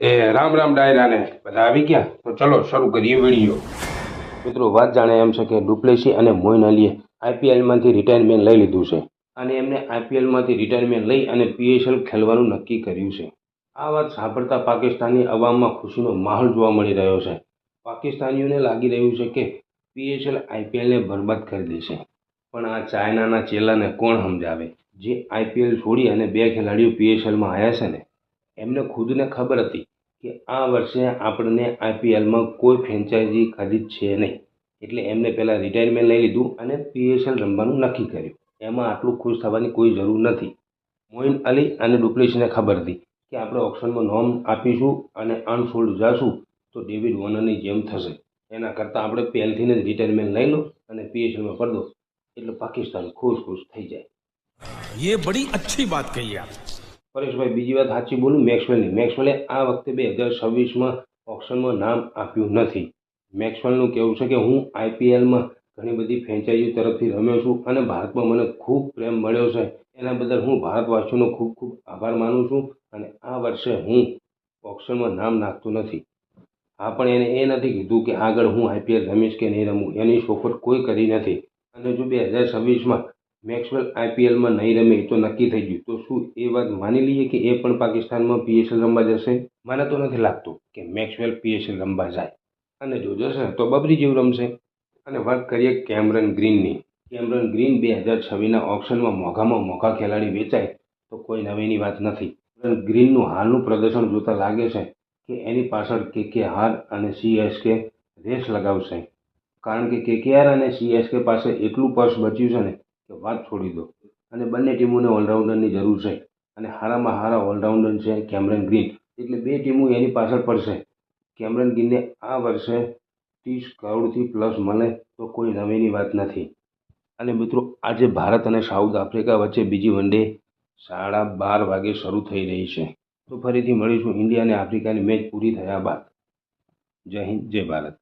એ રામ રામ ડાયરાને બધા આવી ગયા. તો ચલો શરૂ કરીએ વીડિયો. મિત્રો, વાત જાણે એમ છે કે ડુપ્લેસી અને મોઇન અલીએ આઈપીએલમાંથી રિટાયરમેન્ટ લઈ લીધું છે અને એમને આઈપીએલમાંથી રિટાયરમેન્ટ લઈ અને પીએસએલ ખેલવાનું નક્કી કર્યું છે. આ વાત સાંભળતા પાકિસ્તાની અવામમાં ખુશીનો માહોલ જોવા મળી રહ્યો છે. પાકિસ્તાનીઓને લાગી રહ્યું છે કે પીએસએલ આઈપીએલને બરબાદ કરી દેશે. પણ આ ચાઇનાના ચેલાને કોણ સમજાવે? જે આઈપીએલ છોડી અને બે ખેલાડીઓ પીએસએલમાં આવ્યા છે ને? એમને ખુદને ખબર હતી કે આ વર્ષે આપણને આઈપીએલમાં કોઈ ફ્રેન્ચાઇઝી ખરીદ છે નહીં એટલે એમને પહેલાં રિટાયરમેન્ટ લઈ લીધું અને પીએસએલ રમવાનું નક્કી કર્યું એમાં આટલું ખુશ થવાની કોઈ જરૂર નથી મોઇન અલી અને ડુપ્લેસીને ખબર હતી કે આપણે ઓપ્શનમાં નોમ આપીશું અને અનફોલ્ડ જશું તો ડેવિડ વોર્નરની જેમ થશે એના કરતાં આપણે પહેલથી જ રિટાયરમેન્ટ લઈ લો અને પીએસએલમાં કરી દો એટલે પાકિસ્તાન ખુશ ખુશ થઈ જાય ये बड़ी अच्छी बात कही आप પરેશભાઈ, બીજી વાત સાચી બોલું, મેક્સવેલની. મેક્સવેલે આ વખતે બે હજાર છવ્વીસમાં ઓપ્શનમાં નામ આપ્યું નથી. મેક્સવેલનું કહેવું છે કે હું આઈપીએલમાં ઘણી બધી ફ્રેન્ચાઇઝી તરફથી રમ્યો છું અને ભારતમાં મને ખૂબ પ્રેમ મળ્યો છે. એના બદલ હું ભારતવાસીઓનો ખૂબ ખૂબ આભાર માનું છું અને આ વર્ષે હું ઓપ્શનમાં નામ નાખતો નથી. હા, પણ એને એ નથી કીધું કે આગળ હું આઈપીએલ રમીશ કે નહીં રમું. એની શોખટ કોઈ કરી નથી. અને જો બે હજાર છવ્વીસમાં મેક્સવેલ આઈપીએલમાં નહીં રમે તો નક્કી થઈ ગયું. તો શું એ વાત માની લઈએ કે એ પણ પાકિસ્તાનમાં પીએસએલ રમવા જશે? મને તો નથી લાગતું કે મેક્સવેલ પીએસએલ રમવા જાય. અને જો જશે તો બબરી જેવું રમશે. અને વાત કરીએ કેમરન ગ્રીનની. કેમરન ગ્રીન બે હજાર છવ્વીસના ઓપ્શનમાં મોંઘામાં મોંઘા ખેલાડી વેચાય તો કોઈ નવીની વાત નથી. ગ્રીનનું હાલનું પ્રદર્શન જોતા લાગે છે કે એની પાછળ કેકેઆર અને સીએસકે રેસ લગાવશે. કારણ કે કેકેઆર અને સીએસકે પાસે એટલું પર્સ બચ્યું છે ને કે વાત છોડી દો. અને બંને ટીમોને ઓલરાઉન્ડરની જરૂર છે. અને હારામાં હારા ઓલરાઉન્ડર છે કેમરન ગ્રીન. એટલે બે ટીમો એની પાછળ પડશે. કેમરન ગ્રીનને આ વર્ષે ત્રીસ કરોડથી પ્લસ મળે તો કોઈ નવીની વાત નથી. અને મિત્રો, આજે ભારત અને સાઉથ આફ્રિકા વચ્ચે બીજી વનડે સાડા બાર વાગે શરૂ થઈ રહી છે. તો ફરીથી મળીશું ઇન્ડિયા અને આફ્રિકાની મેચ પૂરી થયા બાદ. જય હિન્દ, જય ભારત.